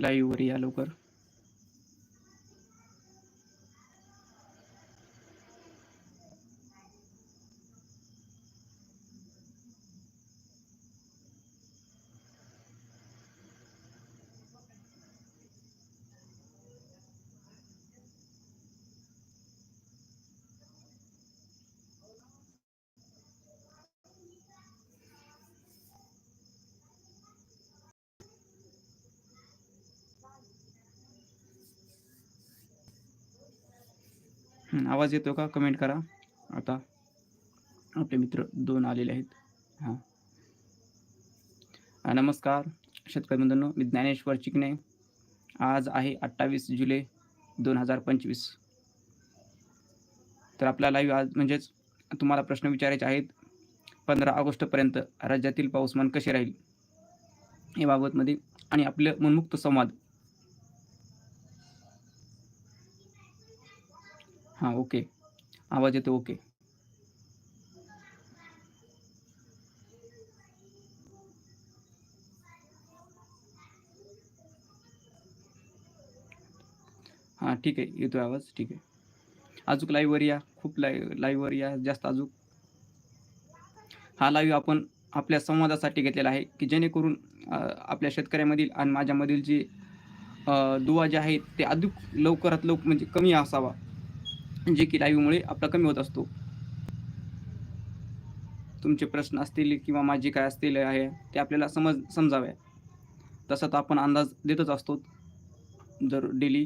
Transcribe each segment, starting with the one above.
लाईव्हवर या लवकर. आवाज येतो का? कमेंट करा. आता आपले मित्र दोन आलेले आहेत. हां. नमस्कार. शेतकरी बंधूंनो मी ज्ञानेश्वर चिकणे आज आहे अठ्ठावीस जुलै दोन हजार पंचवीस. तर आपला लाईव्ह आज म्हणजेच तुम्हाला प्रश्न विचारायचे आहेत. पंधरा ऑगस्टपर्यंत राज्यातील पाऊसमान कसे राहील? याबाबतमध्ये आणि आपलं मनमुक्त संवाद हां ओके. आवाज येतो ओके. हां ठीक आहे. येतो आवाज ठीक आहे. अजूक लाईव्हवर या. खूप लाईव्ह लाईव्हवर या. जास्त अजून हा लाईव्ह आपण आपल्या संवादासाठी घेतलेला आहे की जेणेकरून आपल्या शेतकऱ्यामधील आणि माझ्यामधील जे दुवा जे आहेत ते अधिक लवकरात लवकर म्हणजे कमी असावा. जे की लाईव्हमुळे आपला कमी होत असतो. तुमचे प्रश्न असतील किंवा माझे काय असतील आहे ते आपल्याला समज समजावे. तसं तर आपण अंदाज देतच असतो. दर डेली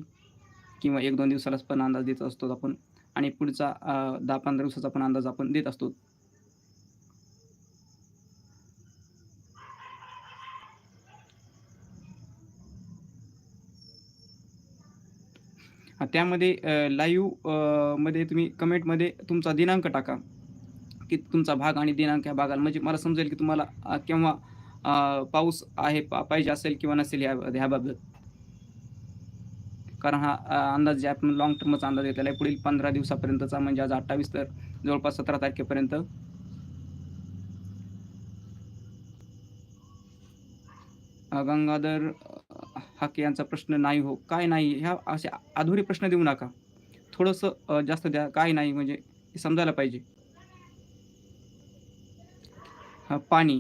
किंवा एक दोन दिवसालाच पण अंदाज देत असतो आपण. आणि पुढचा दहा पंधरा दिवसाचा पण अंदाज आपण देत असतो. त्यामध्ये लाईव्हमध्ये तुम्ही कमेंटमध्ये तुमचा दिनांक टाका. की तुमचा भाग आणि दिनांक ह्या भागाला. म्हणजे मला समजेल की तुम्हाला केव्हा पाऊस आहे पा- पाहिजे असेल किंवा नसेल ह्या ह्याबाबत कारण हा अंदाज जे आपण लॉंग टर्मचा अंदाज घेतलेला आहे पुढील पंधरा दिवसापर्यंतचा म्हणजे आज अठ्ठावीस तर जवळपास सतरा तारखेपर्यंत. गंगाधर हा की यांचा प्रश्न नाही हो काय नाही ह्या असे अधुरे प्रश्न देऊ नका. थोडंसं जास्त द्या काय नाही म्हणजे हे समजायला पाहिजे. पाणी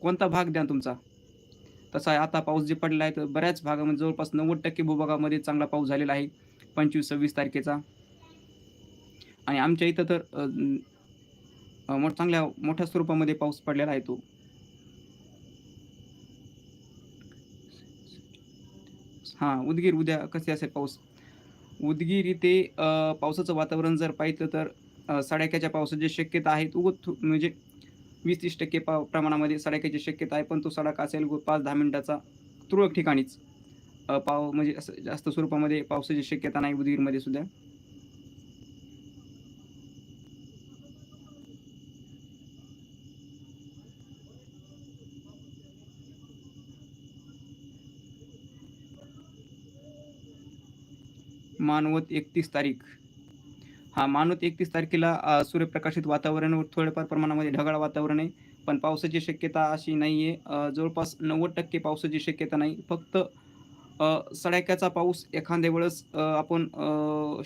कोणता भाग द्या तुमचा? तसा आहे आता पाऊस जे पडला आहे तर बऱ्याच भागामध्ये जवळपास नव्वद टक्के भूभागामध्ये चांगला पाऊस झालेला आहे पंचवीस सव्वीस तारखेचा. आणि आमच्या इथं तर मोठ चांगल्या मोठ्या स्वरूपामध्ये पाऊस पडलेला आहे तो. हां उदगीर उद्या कसे असेल पाऊस? उदगीर इथे पावसाचं वातावरण जर पाहिलं तर अ, सडाक्याच्या पावसाची शक्यता आहे उगत म्हणजे वीस तीस टक्के पाव प्रमाणामध्ये सडाक्याची शक्यता आहे पण तो सडाका असेल पाच दहा मिनटाचा तुरळक ठिकाणीच. पाव म्हणजे असं जास्त स्वरूपामध्ये पावसाची शक्यता नाही उदगीरमध्ये सुद्धा. मानवत एकतीस तारीख. हा मानवत एकतीस तारखेला सूर्यप्रकाशित वातावरण व थोड्याफार प्रमाणामध्ये ढगाळ वातावरण आहे. पण पावसाची शक्यता अशी नाही आहे जवळपास नव्वद टक्के पावसाची शक्यता नाही. फक्त सडाक्याचा पाऊस एखाद्या वेळेस आपण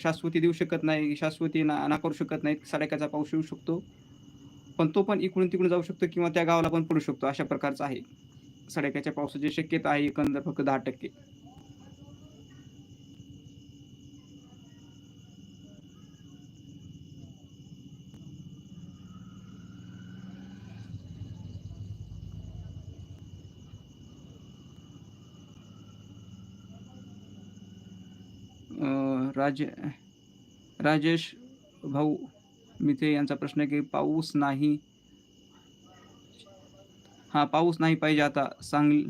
शाश्वती देऊ शकत नाही. शाश्वती ना नाकारू शकत नाही. सडाक्याचा पाऊस येऊ शकतो. पण तो पण इकडून तिकडून जाऊ शकतो किंवा त्या गावाला पण पडू शकतो. अशा प्रकारचा आहे. सडाक्याच्या पावसाची शक्यता आहे एकंदर फक्त दहा टक्के. राजे राजेश भाऊ मिथे यांचा प्रश्न आहे की पाऊस नाही. हा पाऊस नाही पाहिजे आता. सांगली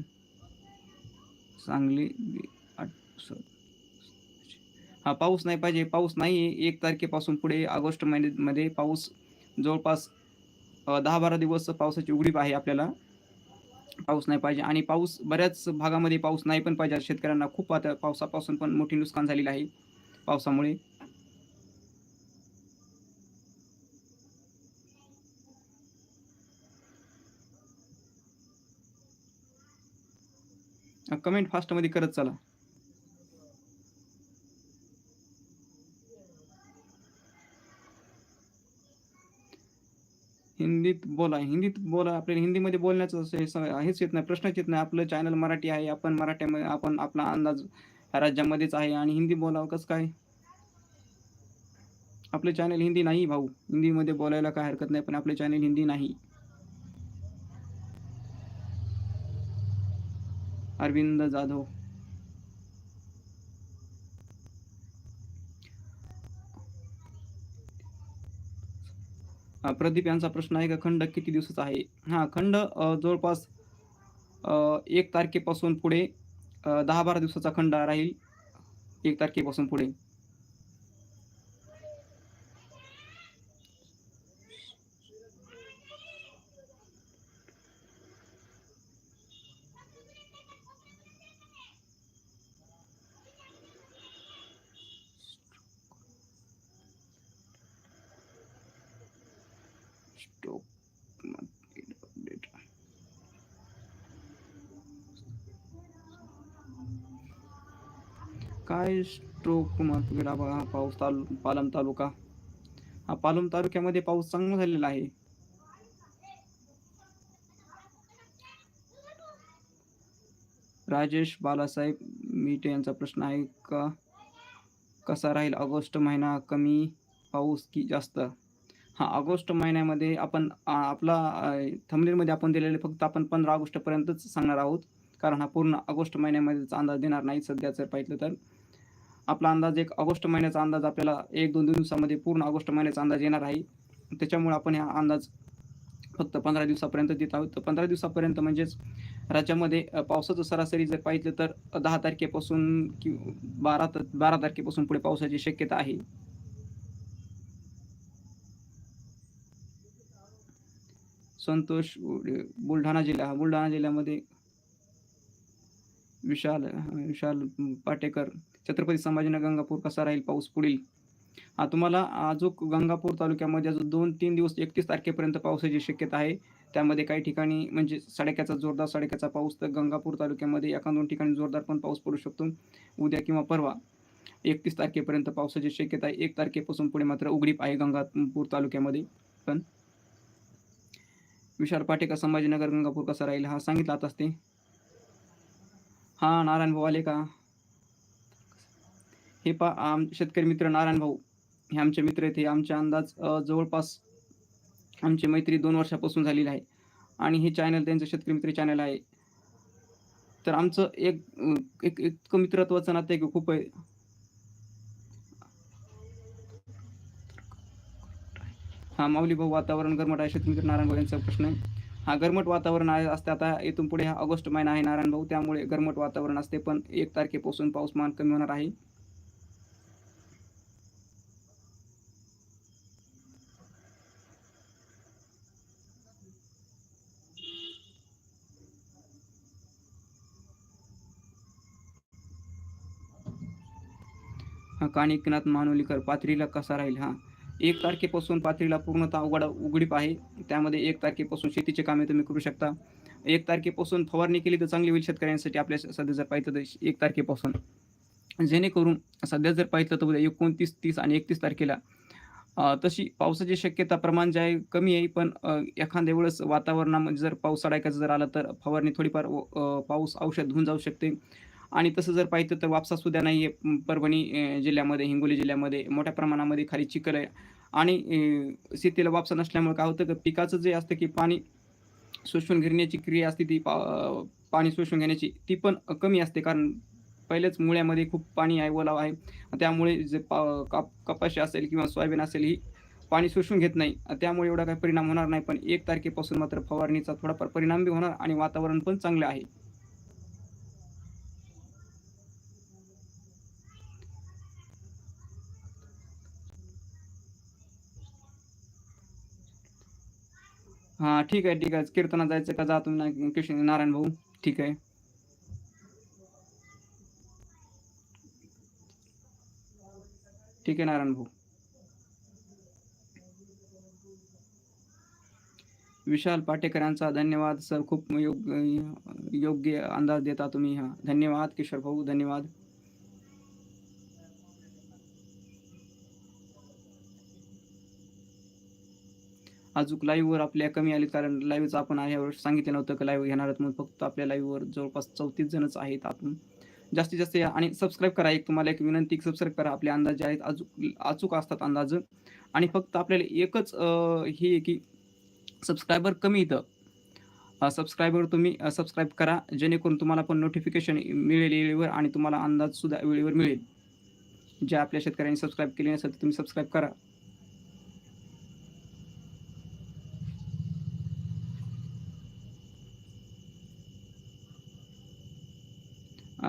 सांगली हा पाऊस नाही पाहिजे. पाऊस नाही आहे. एक तारखेपासून पुढे ऑगस्ट महिन्यामध्ये पाऊस जवळपास दहा बारा दिवस पावसाची उघडीप आहे आपल्याला. पाऊस नाही पाहिजे. आणि पाऊस बऱ्याच भागामध्ये पाऊस नाही पण पाहिजे. शेतकऱ्यांना खूप आता पावसापासून पण मोठी नुकसान झालेलं आहे. पावसामुळे? कमेंट फास्टमध्ये करत चला. हिंदीत बोला हिंदीत बोला. आपल्याला हिंदीमध्ये बोलण्याचं हेच येत नाही प्रश्नच येत नाही. आपलं चॅनल मराठी आहे आपण मराठीमध्ये आपण आपला अंदाज राज्यामध्येच आहे. आणि हिंदी बोलावं कसं काय? आपलं चॅनल हिंदी नाही भाऊ. हिंदीमध्ये बोलायला काय हरकत नाही पण आपलं चॅनल हिंदी नाही. अरविंद जाधव. प्रदीप यांचा प्रश्न आहे का? खंड किती दिवसाचा आहे? हा खंड जवळपास एक तारखेपासून पुढे दहा बारा दिवसाचा खंड राहील. एक तारखेपासून पुढे. काय स्ट्रोक मार्केट हा पाऊस तालु पालम तालुका. हा पालम तालुक्यामध्ये पाऊस चांगला झालेला आहे. राजेश बालासाहेब मीटे यांचा प्रश्न आहे का? कसा राहील ऑगस्ट महिना कमी पाऊस की जास्त? हा ऑगस्ट महिन्यामध्ये आपण आपला थंबनेलमध्ये आपण दिलेले फक्त आपण पंधरा ऑगस्टपर्यंतच सांगणार आहोत. कारण हा पूर्ण ऑगस्ट महिन्यामध्येच अंदाज देणार नाही सध्या जर पाहिलं तर. आपला अंदाज एक ऑगस्ट महिन्याचा अंदाज आपल्याला एक दोन दिवसामध्ये पूर्ण ऑगस्ट महिन्याचा अंदाज येणार आहे. त्याच्यामुळे आपण हा अंदाज फक्त पंधरा दिवसापर्यंत देत आहोत. तर पंधरा दिवसापर्यंत म्हणजेच राज्यामध्ये पावसाचं सरासरी जर पाहिलं तर दहा तारखेपासून कि बारा तर बारा तारखेपासून पुढे पावसाची शक्यता आहे. संतोष बुलढाणा जिल्हा बुलढाणा जिल्ह्यामध्ये विशाल विशाल पाटेकर छत्रपती संभाजीनगर गंगापूर कसा राहील पाऊस पुढील? तुम्हाला अजून गंगापूर तालुक्यामध्ये अजून दोन तीन दिवस एकतीस तारखेपर्यंत पावसाची शक्यता आहे. त्यामध्ये काही ठिकाणी म्हणजे सडक्याचा जोरदार सडक्याचा पाऊस तर गंगापूर तालुक्यामध्ये एका दोन ठिकाणी जोरदार पण पाऊस पडू शकतो. उद्या किंवा परवा एकतीस तारखेपर्यंत पावसाची शक्यता आहे. एक तारखेपासून पुढे मात्र उघडीप आहे गंगापूर तालुक्यामध्ये. पण विशाल पाटेकर संभाजीनगर गंगापूर कसा राहील हा सांगितला आताच ते. हा नारायण भाऊ आले का? हे पा आम शेतकरी मित्र नारायण भाऊ हे आमचे मित्र आहेत हे आमचे अंदाज जवळपास आमची मैत्री दोन वर्षापासून झालेली आहे. आणि हे चॅनल त्यांचं शेतकरी मित्र चॅनल आहे. तर आमचं एक एक इतकं मित्रत्वाचं नातं आहे की खूप आहे. हा माऊली भाऊ वातावरण गरमट आहे शेतकरी मित्र नारायण भाऊ यांचा प्रश्न आहे. हा गरमट वातावरण आहे असते आता इथून पुढे हा ऑगस्ट महिना आहे नारायण भाऊ त्यामुळे गरमट वातावरण असते पण एक तारखेपासून पाऊसमान कमी होणार आहे. काणिकनाथ कानिकनाथ मानोलीकर पाथरीला कसा राहील? हा. एक तारखेपासून पाथरीला पूर्णतः उघडा उघडीप आहे. त्यामध्ये एक तारखेपासून शेतीचे कामे तुम्ही करू शकता. एक तारखेपासून फवारणी केली तर चांगली होईल शेतकऱ्यांसाठी आपल्या सध्या जर पाहिलं तर एक तारखेपासून. जेणेकरून सध्या जर पाहिलं तर उद्या एकोणतीस तीस आणि एकतीस तारखेला तशी पावसाची शक्यता प्रमाण जे आहे कमी आहे. पण एखाद्या वेळेस वातावरणामध्ये जर पाऊस अडायकाचं जर आला तर फवारणी थोडीफार पाऊस औषध होऊन जाऊ शकते. आणि तसं जर पाहिजे तर वापसा सुद्धा नाही आहे परभणी जिल्ह्यामध्ये हिंगोली जिल्ह्यामध्ये मोठ्या प्रमाणामध्ये खाली चिखल आहे. आणि शेतीला वापसा नसल्यामुळे काय होतं की पिकाचं जे असतं की पाणी शोषून घेण्याची क्रिया असते ती पा पाणी शोषून घेण्याची ती पण कमी असते. कारण पहिलेच मुळ्यामध्ये खूप पाणी आहे ओलावा आहे. त्यामुळे जे पा काप कपाशी असेल किंवा सोयाबीन असेल ही पाणी शोषून घेत नाही. त्यामुळे एवढा काही परिणाम होणार नाही. पण एक तारखेपासून मात्र फवारणीचा थोडाफार परिणाम बी होणार आणि वातावरण पण चांगलं आहे. ठीक आहे ठीक आहे. कीर्तना जायचं का? जा तुम्ही कृष्ण नारायण भाऊ. ठीक आहे. ठीक आहे, नारायण भाऊ. विशाल पाटेकर धन्यवाद, सर. खूप योग्य योग्य अंदाज देता तुम्ही हा. धन्यवाद, किशोर भाऊ. धन्यवाद. अजून लाईव्हवर आपल्या कमी आले कारण लाईव्हचं आपण यावर सांगितलं नव्हतं की लाईव्ह घेणार म्हणून फक्त आपल्या लाईव्हवर जवळपास चौतीस जणच आहेत आपण. जास्तीत जास्त या आणि सबस्क्राईब करा. एक तुम्हाला एक विनंती सबस्क्राईब करा. आपले अंदाज जे आहेत अजूक अचूक असतात अंदाज. आणि फक्त आपल्याला एकच हे आहे की सबस्क्रायबर कमी इथं. सबस्क्रायबर तुम्ही सबस्क्राईब करा. जेणेकरून तुम्हाला पण नोटिफिकेशन मिळेल वेळेवर आणि तुम्हाला अंदाजसुद्धा वेळेवर मिळेल. ज्या आपल्या शेतकऱ्यांनी सबस्क्राईब केले नसेल तर तुम्ही सबस्क्राईब करा.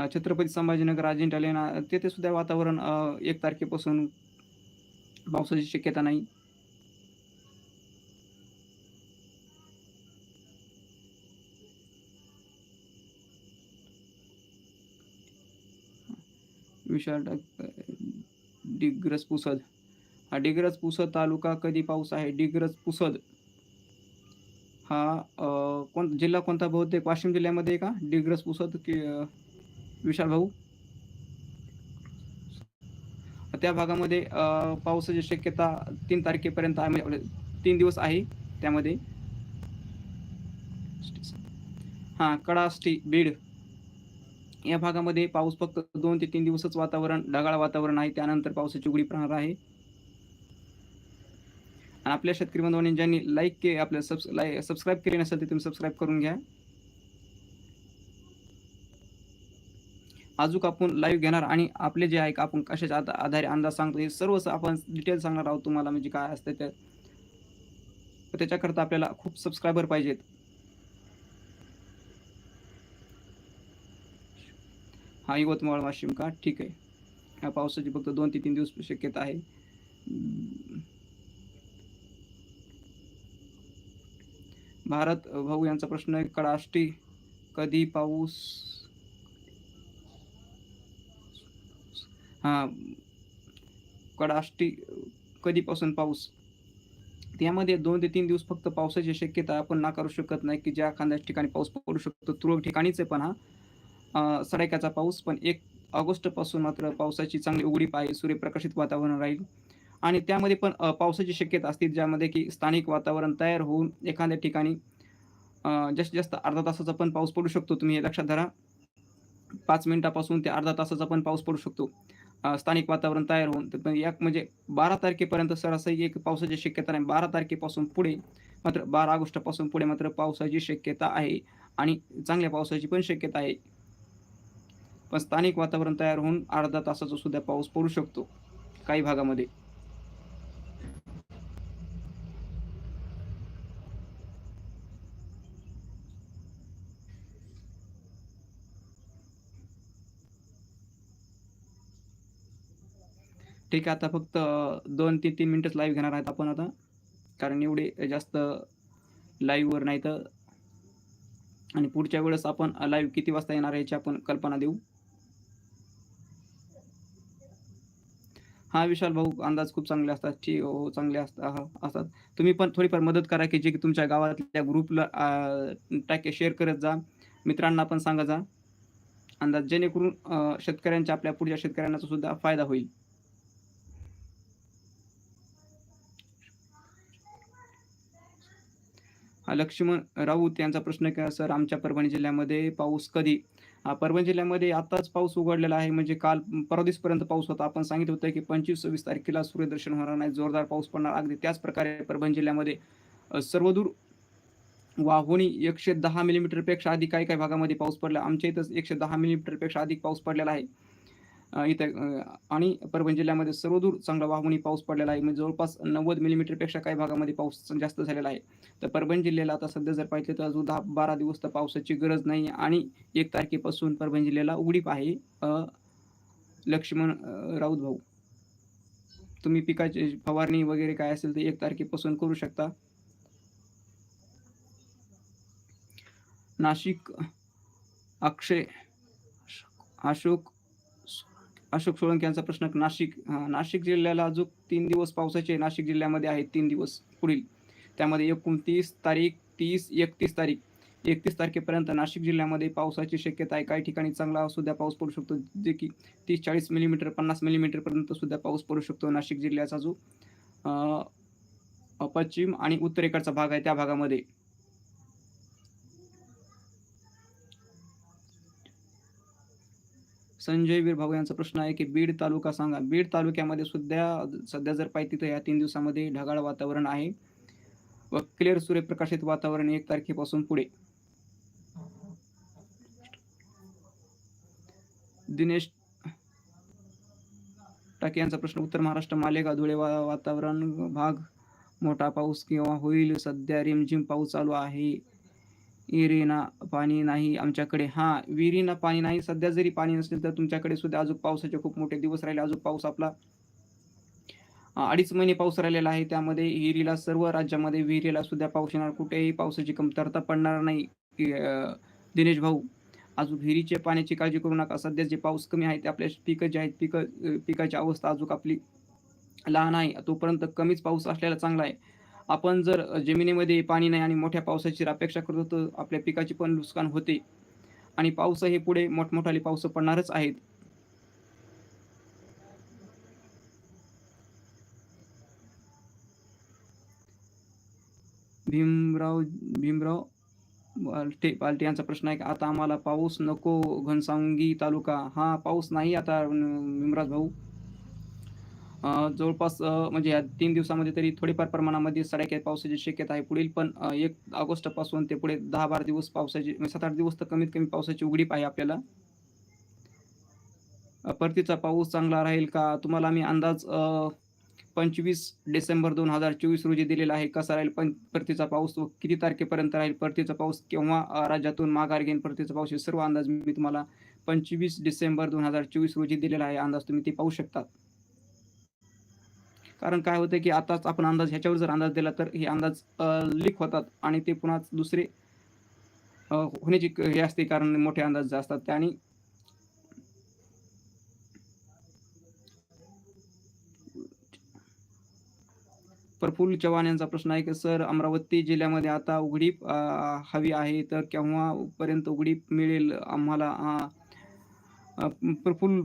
छत्रपती संभाजीनगर अजिंठा लेणा तेथे सुद्धा वातावरण एक तारखेपासून पावसाची शक्यता नाही. विशाल डिग्रस पुसद. हा डिग्रस पुसद तालुका कधी पाऊस आहे? डिग्रस पुसद हा कोण जिल्हा कोणता? बहुतेक वाशिम जिल्ह्यामध्ये का? डिग्रस पुसद की विशाल भाऊ? त्या भागामध्ये पावसाची शक्यता तीन तारखेपर्यंत म्हणजे तीन दिवस आहे त्यामध्ये. हां कडाष्टी बीड. या भागामध्ये पाऊस फक्त दोन ते तीन दिवसच वातावरण ढगाळ वातावरण आहे. त्यानंतर पावसाची उघडी प्रहार आहे. आणि आपल्या शेतकरी बांधवांनी ज्यांनी लाईक के आपल्या सबस सबस्क्राईब केले नसेल ते तुम्ही सबस्क्राईब करून घ्या. अजून आपण लाईव्ह घेणार आणि आपले जे आहे का आपण कशाच्या आधारे अंदाज सांगतो हे सर्व आपण डिटेल सांगणार आहोत तुम्हाला म्हणजे काय असतं ते. त्याच्याकरता आपल्याला खूप सबस्क्रायबर पाहिजेत. हा यवतमाळ वाशिम का? ठीक आहे. ह्या पावसाची फक्त दोन ते तीन दिवस शक्यता आहे. भारत भाऊ यांचा प्रश्न आहे कडाष्टी कधी पाऊस हा. कडाष्टी कधीपासून पाऊस? त्यामध्ये दोन ते तीन दिवस फक्त पावसाची शक्यता आपण नाकारू शकत नाही की ज्या एखाद्या ठिकाणी पाऊस पडू शकतो. तुरळक ठिकाणीच आहे पण हा. सडाक्याचा पाऊस पण एक ऑगस्टपासून मात्र पावसाची चांगली उघडीप आहे सूर्यप्रकाशित वातावरण राहील. आणि त्यामध्ये पण पावसाची शक्यता असते ज्यामध्ये की स्थानिक वातावरण तयार होऊन एखाद्या ठिकाणी जास्तीत जास्त अर्धा तासाचा पण पाऊस पडू शकतो. तुम्ही हे लक्षात धरा. पाच मिनिटापासून ते अर्धा तासाचा पण पाऊस पडू शकतो. स्थानिक वातावरण तयार होऊन तर या म्हणजे बारा तारखेपर्यंत सरासरी एक पावसाची शक्यता नाही. बारा तारखेपासून पुढे मात्र बारा ऑगस्टपासून पुढे मात्र पावसाची शक्यता आहे आणि चांगल्या पावसाची पण शक्यता आहे. पण स्थानिक वातावरण तयार होऊन अर्धा तासाचा सुद्धा पाऊस पडू शकतो काही भागामध्ये. ठीक आहे आता फक्त दोन ते तीन मिनटंच लाईव्ह घेणार आहेत आपण आता. कारण एवढे जास्त लाईव्हवर नाही तर आणि पुढच्या वेळेस आपण लाईव्ह किती वाजता येणार याची आपण कल्पना देऊ. हा विशाल भाऊ अंदाज खूप चांगले असतात. ची हो, हो चांगले असतात असतात. तुम्ही पण थोडीफार मदत करा की जे की तुमच्या गावातल्या ग्रुपला टाके शेअर करत जा. मित्रांना पण सांगा जा. अंदाज जेणेकरून शेतकऱ्यांच्या आपल्या पुढच्या शेतकऱ्यांचा सुद्धा फायदा होईल. लक्ष्मण राऊत यांचा प्रश्न काय सर आमच्या परभणी जिल्ह्यामध्ये पाऊस कधी? परभणी जिल्ह्यामध्ये आताच पाऊस उघडलेला आहे. म्हणजे काल परदिसपर्यंत पाऊस होता. आपण सांगितलं होतं की पंचवीस सव्वीस तारखेला सूर्यदर्शन होणार नाही जोरदार पाऊस पडणार. अगदी त्याच प्रकारे परभणी जिल्ह्यामध्ये सर्वदूर वाहुणी एकशे दहा मिलीमीटरपेक्षा अधिक काही काही भागामध्ये पाऊस पडला. आमच्या इथं एकशे दहा मिलीमीटरपेक्षा अधिक पाऊस पडलेला आहे. इथे आणि परभणी जिल्ह्यामध्ये सर्वदूर चांगला वाहवणी पाऊस पडलेला आहे. म्हणजे जवळपास नव्वद मिलीमीटरपेक्षा काही भागामध्ये पाऊस जास्त झालेला आहे. तर परभणी जिल्ह्याला आता सध्या जर पाहिजे तर अजून दहा बारा दिवस तर पावसाची गरज नाही आणि एक तारखेपासून परभणी जिल्ह्याला उघडीप आहे लक्ष्मण राऊत भाऊ. तुम्ही पिकाची फवारणी वगैरे काय असेल ते एक तारखेपासून करू शकता. नाशिक अक्षय अशोक अशोक सोळंके यांचा प्रश्न नाशिक नाशिक जिल्ह्याला अजून तीन दिवस पावसाचे नाशिक जिल्ह्यामध्ये आहेत तीन दिवस पुढील. त्यामध्ये एकोणतीस तारीख तीस एकतीस तारीख. एकतीस तारखेपर्यंत नाशिक जिल्ह्यामध्ये पावसाची शक्यता आहे. काही ठिकाणी चांगला सुद्धा पाऊस पडू शकतो जे की तीस चाळीस मिलीमीटर पन्नास मिलीमीटरपर्यंत सुद्धा पाऊस पडू शकतो नाशिक जिल्ह्याचा जो पश्चिम आणि उत्तरेकडचा भाग आहे त्या भागामध्ये. संजय वीर भाऊ यांचा प्रश्न आहे की बीड तालुका सांगा. बीड तालुक्यामध्ये सुद्धा सध्या जर पाहिजे तिथं या तीन दिवसामध्ये ढगाळ वातावरण आहे. व क्लिअर सूर्यप्रकाशित वातावरण एक तारखेपासून पुढे. दिनेश टाके यांचा प्रश्न उत्तर महाराष्ट्र मालेगाव धुळे वा- वातावरण भाग मोठा पाऊस किंवा होईल सध्या रिमझिम पाऊस चालू आहे. विहिरीना पाणी नाही आमच्याकडे. हा विहिरीना पाणी नाही. सध्या जरी पाणी नसेल तर तुमच्याकडे सुद्धा अजून पावसाचे खूप मोठे दिवस राहिले. अजून पाऊस आपला अडीच महिने पाऊस राहिलेला आहे. त्यामध्ये हिरीला सर्व राज्यामध्ये विहिरीला सुद्धा पाऊस येणार. कुठेही पावसाची कमतरता पडणार नाही दिनेश भाऊ. अजून विहिरीच्या पाण्याची काळजी करू नका. सध्या जे पाऊस कमी आहे ते आपल्या पिकं जे आहेत पिकं पिकाची अवस्था अजून आपली लहान आहे. तोपर्यंत कमीच पाऊस असलेला चांगला आहे. आपण जर जमिनीमध्ये पाणी नाही आणि मोठ्या पावसाची अपेक्षा करतो तर आपल्या पिकाची पण नुकसान होते. आणि पाऊस हे पुढे मोठमोठाले पाऊस पडणारच आहेत. भीमराव भीमराव बालटे बालटे यांचा प्रश्न आहे की आता आम्हाला पाऊस नको घनसावंगी तालुका. हा पाऊस नाही आता भीमराज भाऊ. जवळपास म्हणजे या तीन दिवसामध्ये तरी थोडीफार प्रमाणामध्ये सडाक्या पावसाची शक्यता आहे पुढील पण एक ऑगस्टपासून ते पुढे दहा बारा दिवस पावसाची म्हणजे सात आठ दिवस तर कमीत कमी पावसाची उघडीप आहे आपल्याला. परतीचा पाऊस चांगला राहील का? तुम्हाला आम्ही अंदाज पंचवीस डिसेंबर दोन हजार चोवीस रोजी दिलेला आहे. कसा राहील पण परतीचा पाऊस व किती तारखेपर्यंत राहील? परतीचा पाऊस केव्हा राज्यातून माघार घेईन परतीचा पाऊस हे सर्व अंदाज मी तुम्हाला पंचवीस डिसेंबर दोन हजार चोवीस रोजी दिलेला आहे. अंदाज तुम्ही ते पाहू शकता कारण काय होतं की आताच आपण अंदाज ह्याच्यावर जर अंदाज दिला तर हे अंदाज लीक होतात आणि ते पुन्हा दुसरे होण्याची हे असते कारण मोठे अंदाज जे असतात ते आणि प्रफुल्ल चव्हाण यांचा प्रश्न आहे की सर अमरावती जिल्ह्यामध्ये आता उघडीप हवी आहे तर केव्हापर्यंत उघडीप मिळेल? आम्हाला प्रफुल्ल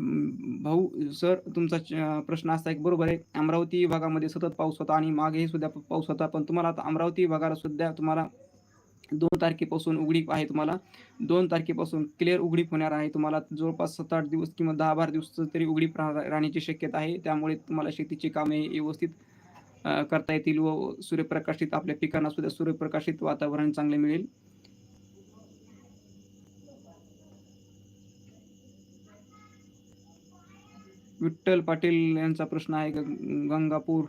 भाऊ सर तुमचा च- प्रश्न असा एक बरोबर आहे अमरावती विभागामध्ये सतत पाऊस होता आणि मागेही सुद्धा पाऊस होता पण तुम्हाला आता अमरावती विभागाला सुद्धा तुम्हाला दोन तारखेपासून उघडीप आहे तुम्हाला दोन तारखेपासून क्लिअर उघडीप होणार आहे तुम्हाला जवळपास सात आठ दिवस किंवा दहा बारा दिवस तरी उघडीप राह- राहण्याची शक्यता आहे त्यामुळे तुम्हाला शेतीची कामे व्यवस्थित करता येतील व सूर्यप्रकाशित आपल्या पिकांना सुद्धा सूर्यप्रकाशित वातावरण चांगले मिळेल. विठ्ठल पाटील यांचा प्रश्न आहे गंगापूर.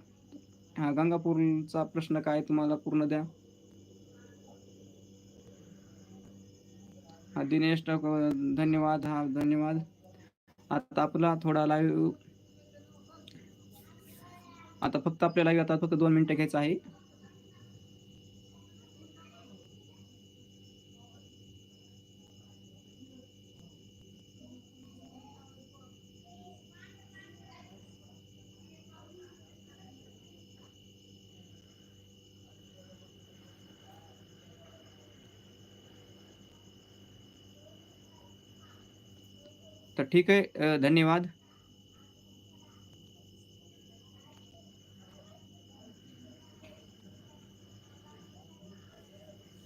हा गंगापूरचा प्रश्न काय तुम्हाला पूर्ण द्या. हा दिनेश धन्यवाद. हा धन्यवाद. आता आपला थोडा लाईव्ह आता फक्त आपल्या लाईव्ह आता फक्त दोन मिनिटं घ्यायचं आहे. ठीक आहे. धन्यवाद.